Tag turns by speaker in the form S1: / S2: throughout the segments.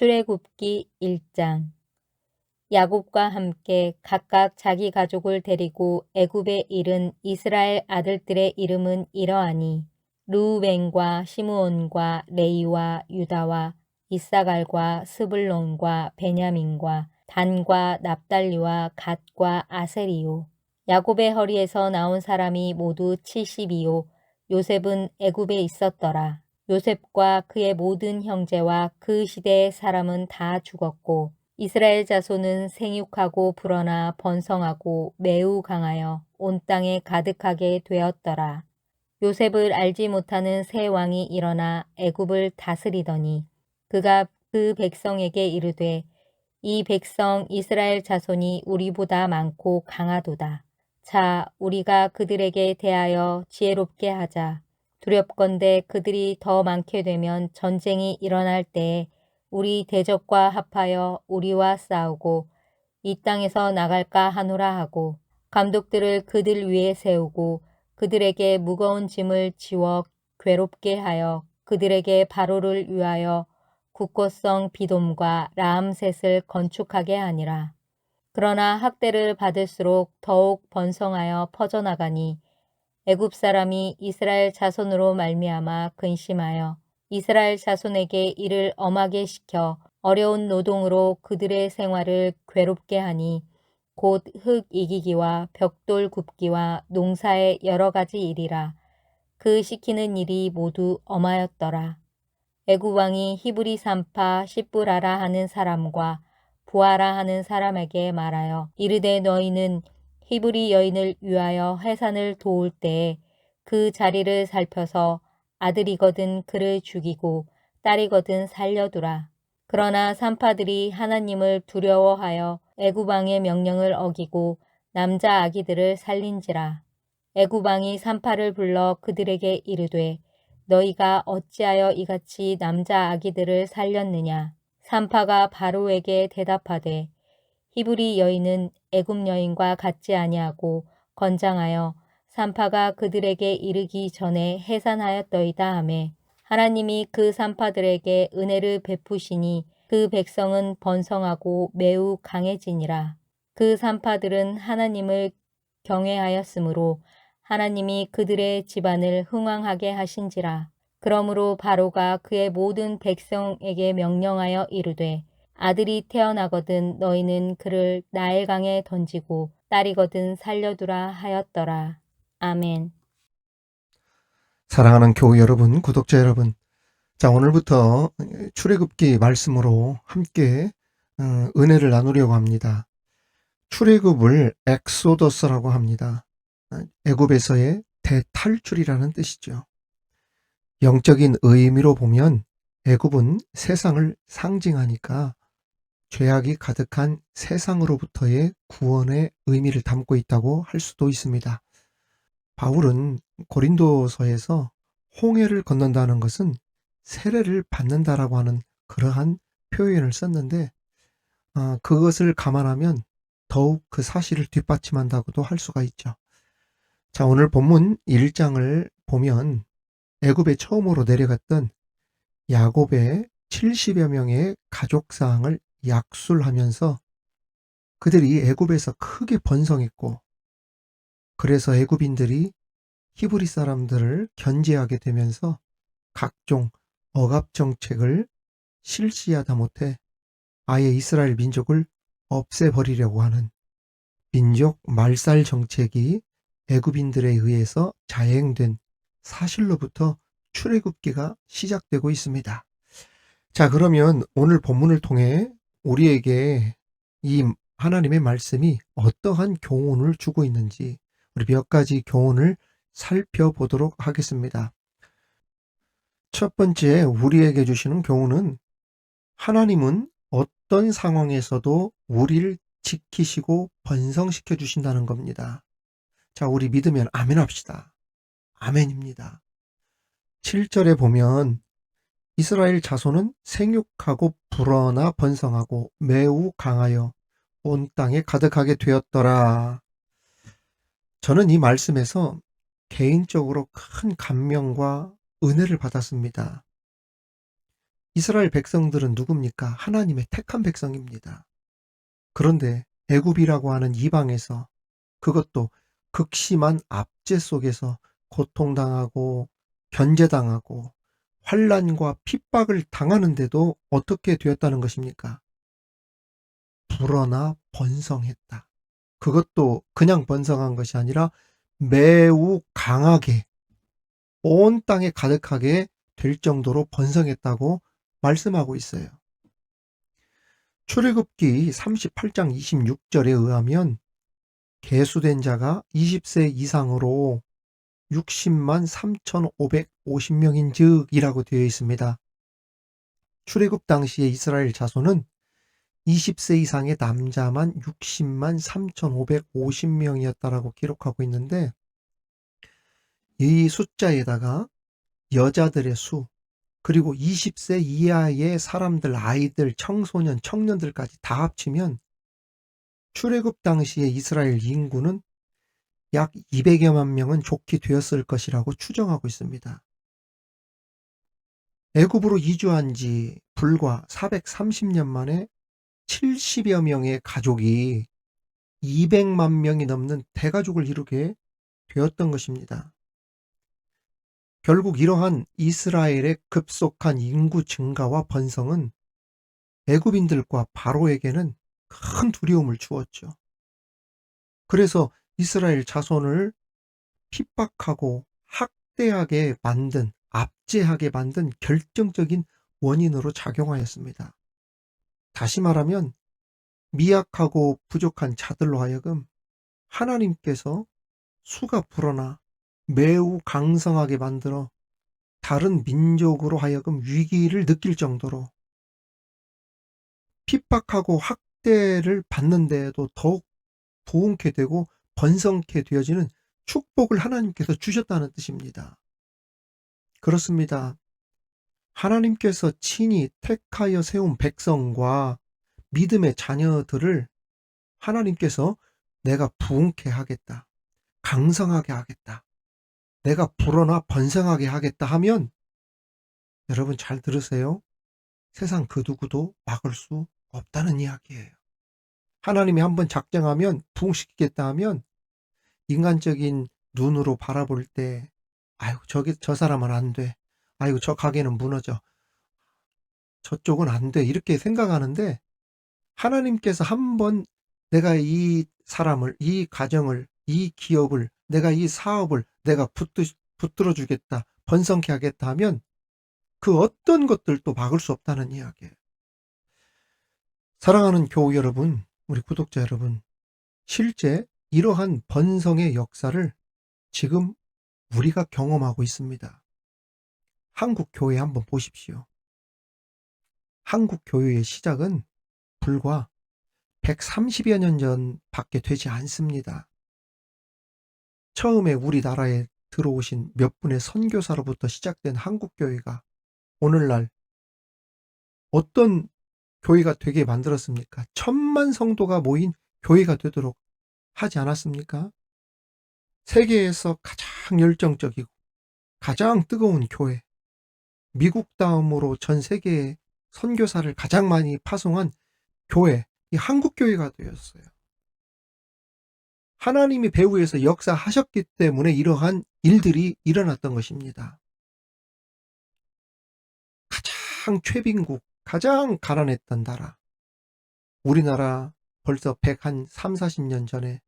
S1: 출애굽기 1장. 야곱과 함께 각각 자기 가족을 데리고 애굽에 이른 이스라엘 아들들의 이름은 이러하니 루벤과 시므온과 레이와 유다와 이사갈과 스불론과 베냐민과 단과 납달리와 갓과 아세리요. 야곱의 허리에서 나온 사람이 모두 72요. 요셉은 애굽에 있었더라. 요셉과 그의 모든 형제와 그 시대의 사람은 다 죽었고 이스라엘 자손은 생육하고 불어나 번성하고 매우 강하여 온 땅에 가득하게 되었더라. 요셉을 알지 못하는 새 왕이 일어나 애굽을 다스리더니 그가 그 백성에게 이르되 이 백성 이스라엘 자손이 우리보다 많고 강하도다. 자, 우리가 그들에게 대하여 지혜롭게 하자. 두렵건대 그들이 더 많게 되면 전쟁이 일어날 때에 우리 대적과 합하여 우리와 싸우고 이 땅에서 나갈까 하노라 하고 감독들을 그들 위에 세우고 그들에게 무거운 짐을 지워 괴롭게 하여 그들에게 바로를 위하여 국고성 비돔과 라암셋을 건축하게 하니라. 그러나 학대를 받을수록 더욱 번성하여 퍼져나가니 애굽 사람이 이스라엘 자손으로 말미암아 근심하여 이스라엘 자손에게 이를 엄하게 시켜 어려운 노동으로 그들의 생활을 괴롭게 하니 곧 흙 이기기와 벽돌 굽기와 농사의 여러 가지 일이라 그 시키는 일이 모두 엄하였더라. 애굽 왕이 히브리 산파 시뿌라라 하는 사람과 부하라 하는 사람에게 말하여 이르되 너희는 히브리 여인을 위하여 해산을 도울 때에 그 자리를 살펴서 아들이거든 그를 죽이고 딸이거든 살려두라. 그러나 산파들이 하나님을 두려워하여 애구방의 명령을 어기고 남자 아기들을 살린지라. 애구방이 산파를 불러 그들에게 이르되 너희가 어찌하여 이같이 남자 아기들을 살렸느냐. 산파가 바로에게 대답하되 히브리 여인은 애굽 여인과 같지 아니하고 건장하여 산파가 그들에게 이르기 전에 해산하였더이다 하매 하나님이 그 산파들에게 은혜를 베푸시니 그 백성은 번성하고 매우 강해지니라. 그 산파들은 하나님을 경외하였으므로 하나님이 그들의 집안을 흥왕하게 하신지라. 그러므로 바로가 그의 모든 백성에게 명령하여 이르되 아들이 태어나거든 너희는 그를 나일강에 던지고 딸이거든 살려두라 하였더라. 아멘.
S2: 사랑하는 교우 여러분, 구독자 여러분. 자, 오늘부터 출애굽기 말씀으로 함께 어, 은혜를 나누려고 합니다. 출애굽을 엑소더스라고 합니다. 어, 애굽에서의 대탈출이라는 뜻이죠. 영적인 의미로 보면 애굽은 세상을 상징하니까 죄악이 가득한 세상으로부터의 구원의 의미를 담고 있다고 할 수도 있습니다. 바울은 고린도서에서 홍해를 건넌다는 것은 세례를 받는다라고 하는 그러한 표현을 썼는데 아, 그것을 감안하면 더욱 그 사실을 뒷받침한다고도 할 수가 있죠. 자, 오늘 본문 1장을 보면 애굽에 처음으로 내려갔던 야곱의 70여 명의 가족 사항을 약술하면서 그들이 애굽에서 크게 번성했고 그래서 애굽인들이 히브리 사람들을 견제하게 되면서 각종 억압 정책을 실시하다 못해 아예 이스라엘 민족을 없애버리려고 하는 민족 말살 정책이 애굽인들에 의해서 자행된 사실로부터 출애굽기가 시작되고 있습니다. 자, 그러면 오늘 본문을 통해 우리에게 이 하나님의 말씀이 어떠한 교훈을 주고 있는지 우리 몇 가지 교훈을 살펴보도록 하겠습니다. 첫 번째 우리에게 주시는 교훈은 하나님은 어떤 상황에서도 우리를 지키시고 번성시켜 주신다는 겁니다. 자, 우리 믿으면 아멘 합시다. 아멘입니다. 7절에 보면 이스라엘 자손은 생육하고 불어나 번성하고 매우 강하여 온 땅에 가득하게 되었더라. 저는 이 말씀에서 개인적으로 큰 감명과 은혜를 받았습니다. 이스라엘 백성들은 누굽니까? 하나님의 택한 백성입니다. 그런데 애굽이라고 하는 이방에서 그것도 극심한 압제 속에서 고통당하고 견제당하고 환란과 핍박을 당하는데도 어떻게 되었다는 것입니까? 불어나 번성했다. 그것도 그냥 번성한 것이 아니라 매우 강하게 온 땅에 가득하게 될 정도로 번성했다고 말씀하고 있어요. 출애굽기 38장 26절에 의하면 계수된 자가 20세 이상으로 60만 3,550명인 즉이라고 되어 있습니다. 출애굽 당시의 이스라엘 자손은 20세 이상의 남자만 60만 3,550명이었다라고 기록하고 있는데 이 숫자에다가 여자들의 수 그리고 20세 이하의 사람들, 아이들, 청소년, 청년들까지 다 합치면 출애굽 당시의 이스라엘 인구는 약 200여만 명은 좋게 되었을 것이라고 추정하고 있습니다. 애굽으로 이주한 지 불과 430년 만에 70여 명의 가족이 200만 명이 넘는 대가족을 이루게 되었던 것입니다. 결국 이러한 이스라엘의 급속한 인구 증가와 번성은 애굽인들과 바로에게는 큰 두려움을 주었죠. 그래서 이스라엘 자손을 핍박하고 학대하게 만든, 압제하게 만든 결정적인 원인으로 작용하였습니다. 다시 말하면 미약하고 부족한 자들로 하여금 하나님께서 수가 불어나 매우 강성하게 만들어 다른 민족으로 하여금 위기를 느낄 정도로 핍박하고 학대를 받는 데에도 더욱 부흥케 되고 번성케 되어지는 축복을 하나님께서 주셨다는 뜻입니다. 그렇습니다. 하나님께서 친히 택하여 세운 백성과 믿음의 자녀들을 하나님께서 내가 부흥케 하겠다. 강성하게 하겠다. 내가 불어나 번성하게 하겠다 하면 여러분 잘 들으세요. 세상 그 누구도 막을 수 없다는 이야기예요. 하나님이 한번 작정하면 부흥시키겠다 하면 인간적인 눈으로 바라볼 때 아유 저기 저 사람은 안 돼. 아이고 저 가게는 무너져. 저쪽은 안 돼. 이렇게 생각하는데 하나님께서 한번 내가 이 사람을 이 가정을 이 기업을 내가 이 사업을 내가 붙들, 붙들어 주겠다. 번성케 하겠다 하면 그 어떤 것들도 막을 수 없다는 이야기예요. 사랑하는 교우 여러분, 우리 구독자 여러분, 실제 이러한 번성의 역사를 지금 우리가 경험하고 있습니다. 한국 교회 한번 보십시오. 한국 교회의 시작은 불과 130여 년 전밖에 되지 않습니다. 처음에 우리나라에 들어오신 몇 분의 선교사로부터 시작된 한국 교회가 오늘날 어떤 교회가 되게 만들었습니까? 천만 성도가 모인 교회가 되도록 하지 않았습니까? 세계에서 가장 열정적이고 가장 뜨거운 교회, 미국 다음으로 전 세계에 선교사를 가장 많이 파송한 교회, 이 한국 교회가 되었어요. 하나님이 배후에서 역사하셨기 때문에 이러한 일들이 일어났던 것입니다. 가장 최빈국, 가장 가난했던 나라. 우리나라 벌써 100한 3, 40년 전에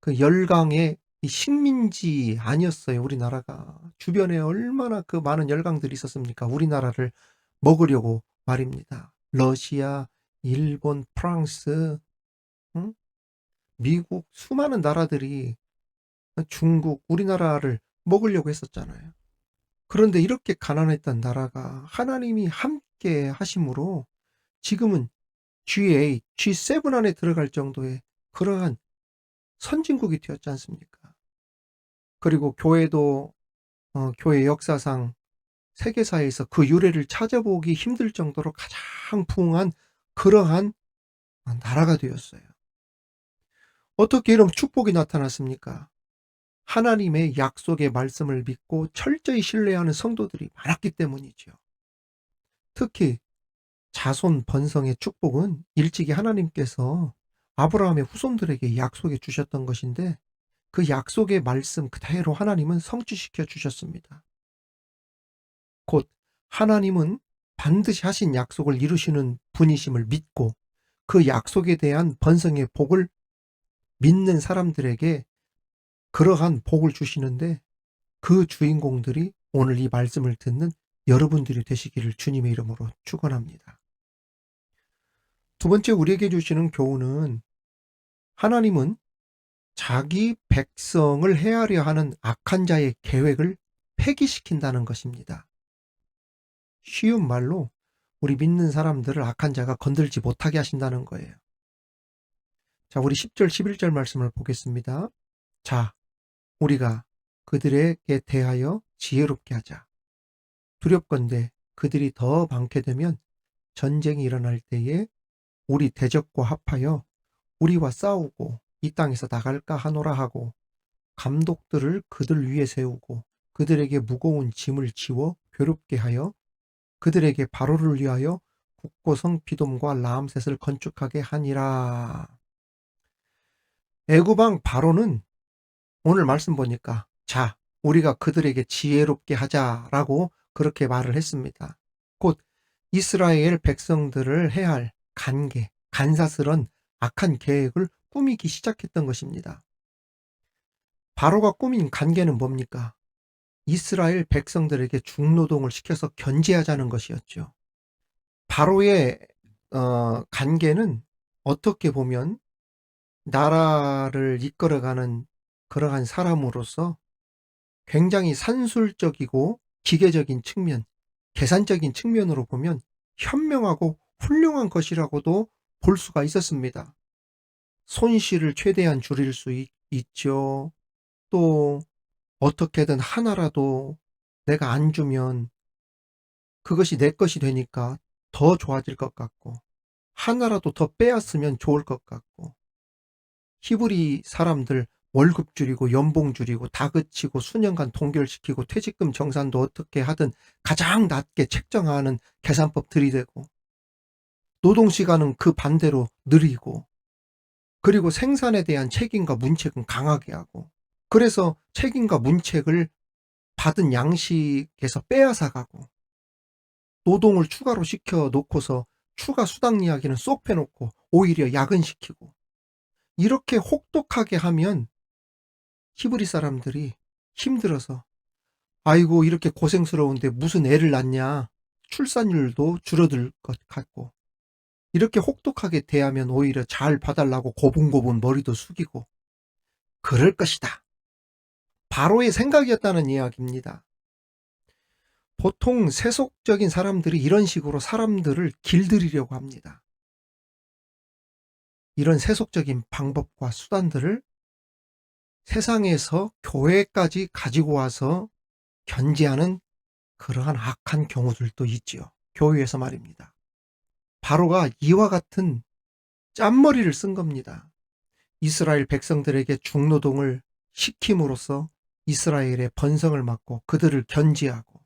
S2: 그 열강의 이 식민지 아니었어요, 우리나라가. 주변에 얼마나 그 많은 열강들이 있었습니까? 우리나라를 먹으려고 말입니다. 러시아, 일본, 프랑스, 응? 미국, 수많은 나라들이 중국, 우리나라를 먹으려고 했었잖아요. 그런데 이렇게 가난했던 나라가 하나님이 함께 하심으로 지금은 G8, G7 안에 들어갈 정도의 그러한 선진국이 되었지 않습니까? 그리고 교회도 어, 교회 역사상 세계사에서 그 유래를 찾아보기 힘들 정도로 가장 부흥한 그러한 나라가 되었어요. 어떻게 이런 축복이 나타났습니까? 하나님의 약속의 말씀을 믿고 철저히 신뢰하는 성도들이 많았기 때문이죠. 특히 자손 번성의 축복은 일찍이 하나님께서 아브라함의 후손들에게 약속해 주셨던 것인데 그 약속의 말씀 그대로 하나님은 성취시켜 주셨습니다. 곧 하나님은 반드시 하신 약속을 이루시는 분이심을 믿고 그 약속에 대한 번성의 복을 믿는 사람들에게 그러한 복을 주시는데 그 주인공들이 오늘 이 말씀을 듣는 여러분들이 되시기를 주님의 이름으로 축원합니다. 두 번째 우리에게 주시는 교훈은 하나님은 자기 백성을 해하려 하는 악한 자의 계획을 폐기시킨다는 것입니다. 쉬운 말로 우리 믿는 사람들을 악한 자가 건들지 못하게 하신다는 거예요. 자, 우리 10절, 11절 말씀을 보겠습니다. 자, 우리가 그들에게 대하여 지혜롭게 하자. 두렵건대 그들이 더 많게 되면 전쟁이 일어날 때에 우리 대적과 합하여 우리와 싸우고 이 땅에서 나갈까 하노라 하고 감독들을 그들 위에 세우고 그들에게 무거운 짐을 지워 괴롭게 하여 그들에게 바로를 위하여 국고성 비돔과 라암셋을 건축하게 하니라. 애구방 바로는 오늘 말씀 보니까 자 우리가 그들에게 지혜롭게 하자라고 그렇게 말을 했습니다. 곧 이스라엘 백성들을 해할 간계, 간사스런 악한 계획을 꾸미기 시작했던 것입니다. 바로가 꾸민 간계는 뭡니까? 이스라엘 백성들에게 중노동을 시켜서 견제하자는 것이었죠. 바로의 어, 간계는 어떻게 보면 나라를 이끌어가는 그러한 사람으로서 굉장히 산술적이고 기계적인 측면, 계산적인 측면으로 보면 현명하고 훌륭한 것이라고도 볼 수가 있었습니다. 손실을 최대한 줄일 수 있, 있죠. 또 어떻게든 하나라도 내가 안 주면 그것이 내 것이 되니까 더 좋아질 것 같고 하나라도 더 빼앗으면 좋을 것 같고 히브리 사람들 월급 줄이고 연봉 줄이고 다그치고 수년간 동결시키고 퇴직금 정산도 어떻게 하든 가장 낮게 책정하는 계산법 들이대고 노동 시간은 그 반대로 느리고 그리고 생산에 대한 책임과 문책은 강하게 하고 그래서 책임과 문책을 받은 양식에서 빼앗아 가고 노동을 추가로 시켜 놓고서 추가 수당 이야기는 쏙 빼놓고 오히려 야근시키고 이렇게 혹독하게 하면 히브리 사람들이 힘들어서 아이고 이렇게 고생스러운데 무슨 애를 낳냐? 출산율도 줄어들 것 같고 이렇게 혹독하게 대하면 오히려 잘 봐달라고 고분고분 머리도 숙이고 그럴 것이다. 바로의 생각이었다는 이야기입니다. 보통 세속적인 사람들이 이런 식으로 사람들을 길들이려고 합니다. 이런 세속적인 방법과 수단들을 세상에서 교회까지 가지고 와서 견제하는 그러한 악한 경우들도 있지요. 교회에서 말입니다. 바로가 이와 같은 짠머리를 쓴 겁니다. 이스라엘 백성들에게 중노동을 시킴으로써 이스라엘의 번성을 막고 그들을 견제하고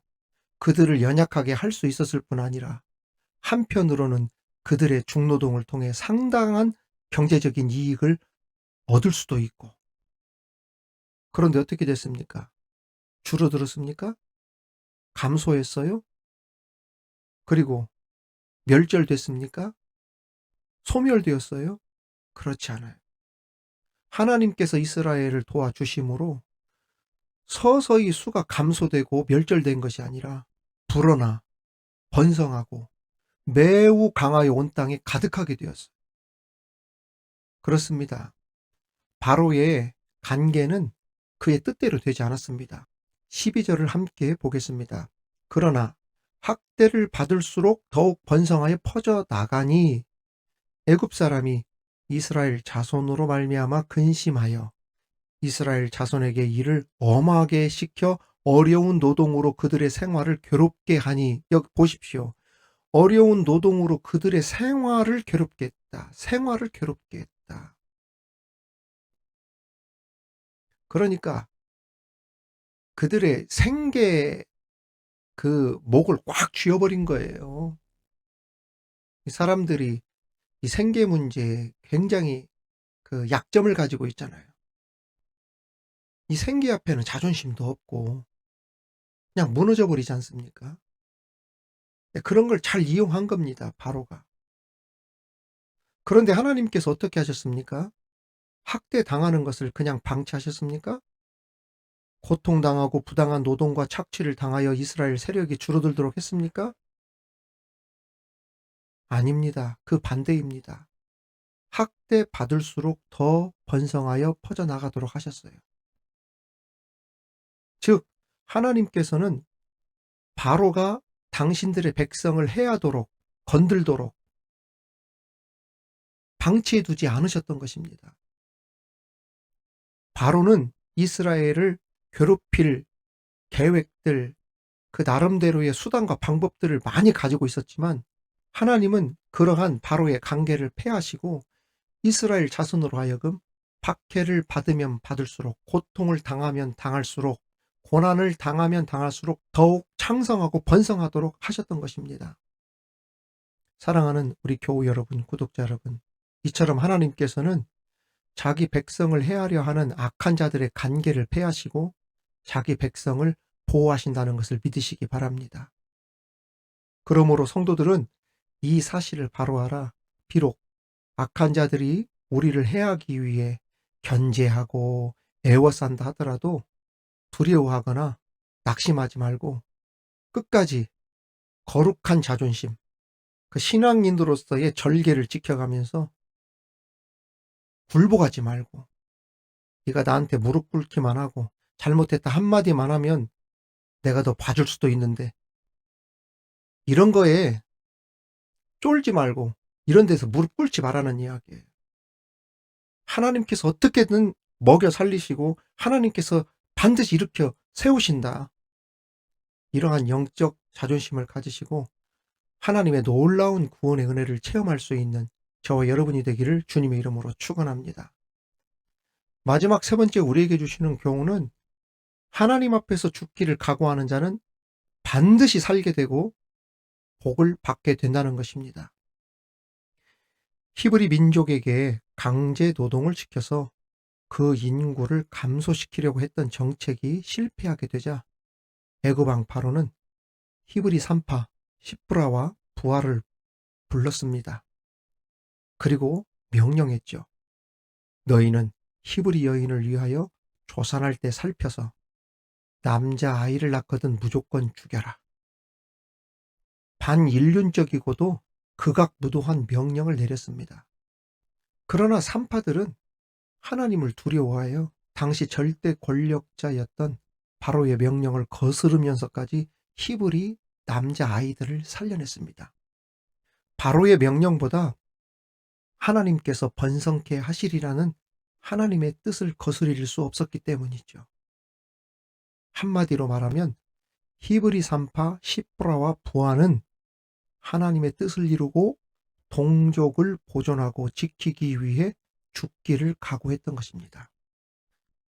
S2: 그들을 연약하게 할 수 있었을 뿐 아니라 한편으로는 그들의 중노동을 통해 상당한 경제적인 이익을 얻을 수도 있고 그런데 어떻게 됐습니까? 줄어들었습니까? 감소했어요? 그리고 멸절됐습니까? 소멸되었어요? 그렇지 않아요. 하나님께서 이스라엘을 도와주심으로 서서히 수가 감소되고 멸절된 것이 아니라 불어나 번성하고 매우 강하여 온 땅에 가득하게 되었어요. 그렇습니다. 바로의 간계는 그의 뜻대로 되지 않았습니다. 12절을 함께 보겠습니다. 그러나 학대를 받을수록 더욱 번성하여 퍼져 나가니 애굽 사람이 이스라엘 자손으로 말미암아 근심하여 이스라엘 자손에게 일을 엄하게 시켜 어려운 노동으로 그들의 생활을 괴롭게 하니 여기 보십시오. 어려운 노동으로 그들의 생활을 괴롭게 했다. 생활을 괴롭게 했다. 그러니까 그들의 생계 그 목을 꽉 쥐어버린 거예요. 이 사람들이 이 생계 문제에 굉장히 그 약점을 가지고 있잖아요. 이 생계 앞에는 자존심도 없고 그냥 무너져 버리지 않습니까? 네, 그런 걸 잘 이용한 겁니다. 바로가. 그런데 하나님께서 어떻게 하셨습니까? 학대 당하는 것을 그냥 방치하셨습니까? 고통당하고 부당한 노동과 착취를 당하여 이스라엘 세력이 줄어들도록 했습니까? 아닙니다. 그 반대입니다. 학대 받을수록 더 번성하여 퍼져나가도록 하셨어요. 즉, 하나님께서는 바로가 당신들의 백성을 해하도록, 건들도록 방치해 두지 않으셨던 것입니다. 바로는 이스라엘을 괴롭힐 계획들, 그 나름대로의 수단과 방법들을 많이 가지고 있었지만 하나님은 그러한 바로의 관계를 폐하시고 이스라엘 자손으로 하여금 박해를 받으면 받을수록 고통을 당하면 당할수록 고난을 당하면 당할수록 더욱 창성하고 번성하도록 하셨던 것입니다. 사랑하는 우리 교우 여러분, 구독자 여러분, 이처럼 하나님께서는 자기 백성을 해하려 하는 악한 자들의 관계를 폐하시고 자기 백성을 보호하신다는 것을 믿으시기 바랍니다. 그러므로 성도들은 이 사실을 바로 알아 비록 악한 자들이 우리를 해하기 위해 견제하고 애워싼다 하더라도 두려워하거나 낙심하지 말고 끝까지 거룩한 자존심, 그 신앙인으로서의 절개를 지켜가면서 굴복하지 말고 네가 나한테 무릎 꿇기만 하고 잘못했다 한마디만 하면 내가 더 봐줄 수도 있는데 이런 거에 쫄지 말고 이런 데서 무릎 꿇지 말라는 이야기예요. 하나님께서 어떻게든 먹여 살리시고 하나님께서 반드시 일으켜 세우신다. 이러한 영적 자존심을 가지시고 하나님의 놀라운 구원의 은혜를 체험할 수 있는 저와 여러분이 되기를 주님의 이름으로 축원합니다. 마지막 세 번째 우리에게 주시는 교훈은 하나님 앞에서 죽기를 각오하는 자는 반드시 살게 되고 복을 받게 된다는 것입니다. 히브리 민족에게 강제 노동을 시켜서 그 인구를 감소시키려고 했던 정책이 실패하게 되자 애굽왕 바로는 히브리 산파 시브라와 부하를 불렀습니다. 그리고 명령했죠. 너희는 히브리 여인을 위하여 조산할 때 살펴서 남자 아이를 낳거든 무조건 죽여라. 반인륜적이고도 극악무도한 명령을 내렸습니다. 그러나 산파들은 하나님을 두려워하여 당시 절대 권력자였던 바로의 명령을 거스르면서까지 히브리 남자 아이들을 살려냈습니다. 바로의 명령보다 하나님께서 번성케 하시리라는 하나님의 뜻을 거스릴 수 없었기 때문이죠. 한마디로 말하면 히브리 산파 시브라와 부하는 하나님의 뜻을 이루고 동족을 보존하고 지키기 위해 죽기를 각오했던 것입니다.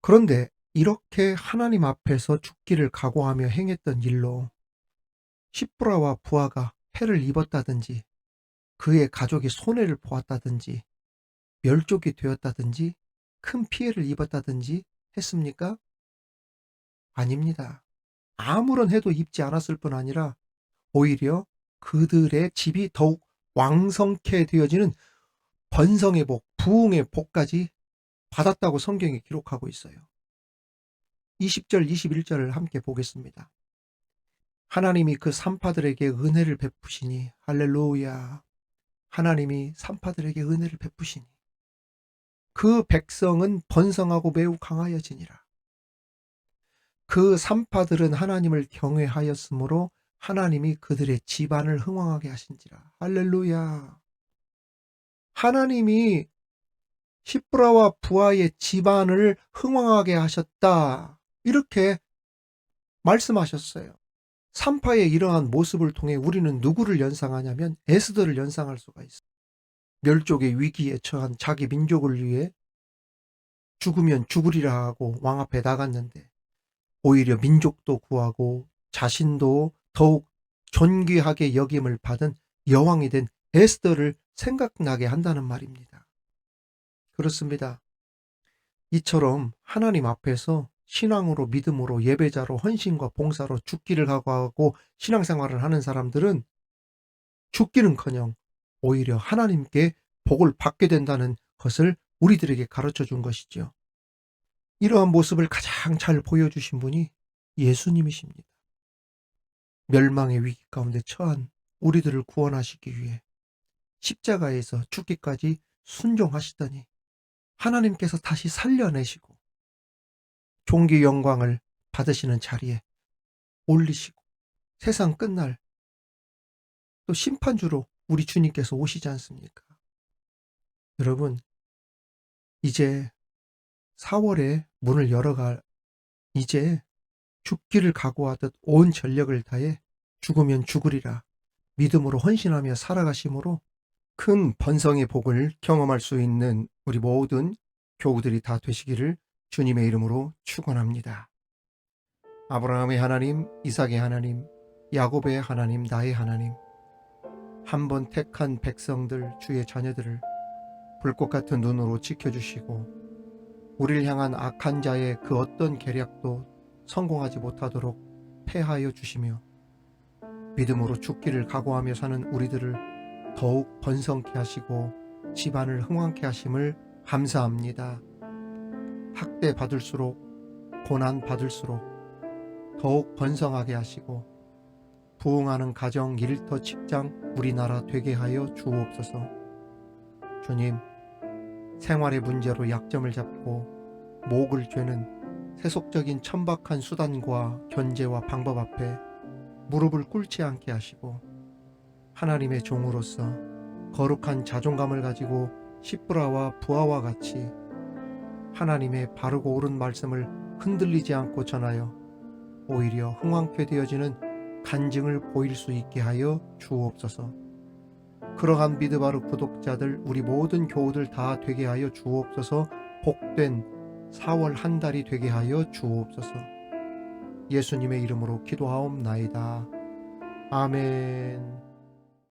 S2: 그런데 이렇게 하나님 앞에서 죽기를 각오하며 행했던 일로 시브라와 부하가 해를 입었다든지 그의 가족이 손해를 보았다든지 멸족이 되었다든지 큰 피해를 입었다든지 했습니까? 아닙니다. 아무런 해도 입지 않았을 뿐 아니라 오히려 그들의 집이 더욱 왕성케 되어지는 번성의 복, 부흥의 복까지 받았다고 성경이 기록하고 있어요. 20절, 21절을 함께 보겠습니다. 하나님이 그 산파들에게 은혜를 베푸시니 할렐루야. 하나님이 산파들에게 은혜를 베푸시니 그 백성은 번성하고 매우 강하여지니라. 그 산파들은 하나님을 경외하였으므로 하나님이 그들의 집안을 흥왕하게 하신지라. 할렐루야. 하나님이 시브라와 부하의 집안을 흥왕하게 하셨다. 이렇게 말씀하셨어요. 산파의 이러한 모습을 통해 우리는 누구를 연상하냐면 에스더를 연상할 수가 있어요. 멸족의 위기에 처한 자기 민족을 위해 죽으면 죽으리라 하고 왕 앞에 나갔는데 오히려 민족도 구하고 자신도 더욱 존귀하게 여김을 받은 여왕이 된 에스더를 생각나게 한다는 말입니다. 그렇습니다. 이처럼 하나님 앞에서 신앙으로 믿음으로 예배자로 헌신과 봉사로 죽기를 각오하고 신앙생활을 하는 사람들은 죽기는커녕 오히려 하나님께 복을 받게 된다는 것을 우리들에게 가르쳐 준 것이죠. 이러한 모습을 가장 잘 보여주신 분이 예수님이십니다. 멸망의 위기 가운데 처한 우리들을 구원하시기 위해 십자가에서 죽기까지 순종하시더니 하나님께서 다시 살려내시고 종기 영광을 받으시는 자리에 올리시고 세상 끝날 또 심판주로 우리 주님께서 오시지 않습니까? 여러분, 이제 4월에 문을 열어갈 이제 죽기를 각오하듯 온 전력을 다해 죽으면 죽으리라 믿음으로 헌신하며 살아가심으로 큰 번성의 복을 경험할 수 있는 우리 모든 교우들이 다 되시기를 주님의 이름으로 축원합니다. 아브라함의 하나님, 이삭의 하나님, 야곱의 하나님, 나의 하나님, 한 번 택한 백성들, 주의 자녀들을 불꽃 같은 눈으로 지켜주시고 우리를 향한 악한 자의 그 어떤 계략도 성공하지 못하도록 패하여 주시며 믿음으로 죽기를 각오하며 사는 우리들을 더욱 번성케 하시고 집안을 흥왕케 하심을 감사합니다. 학대 받을수록 고난 받을수록 더욱 번성하게 하시고 부흥하는 가정, 일터, 직장, 우리나라 되게 하여 주옵소서. 주님, 생활의 문제로 약점을 잡고 목을 죄는 세속적인 천박한 수단과 견제와 방법 앞에 무릎을 꿇지 않게 하시고 하나님의 종으로서 거룩한 자존감을 가지고 시브라와 부하와 같이 하나님의 바르고 옳은 말씀을 흔들리지 않고 전하여 오히려 흥왕케 되어지는 간증을 보일 수 있게 하여 주옵소서. 그러한 미드바르 구독자들 우리 모든 교우들 다 되게 하여 주옵소서. 복된 4월 한 달이 되게 하여 주옵소서. 예수님의 이름으로 기도하옵나이다. 아멘.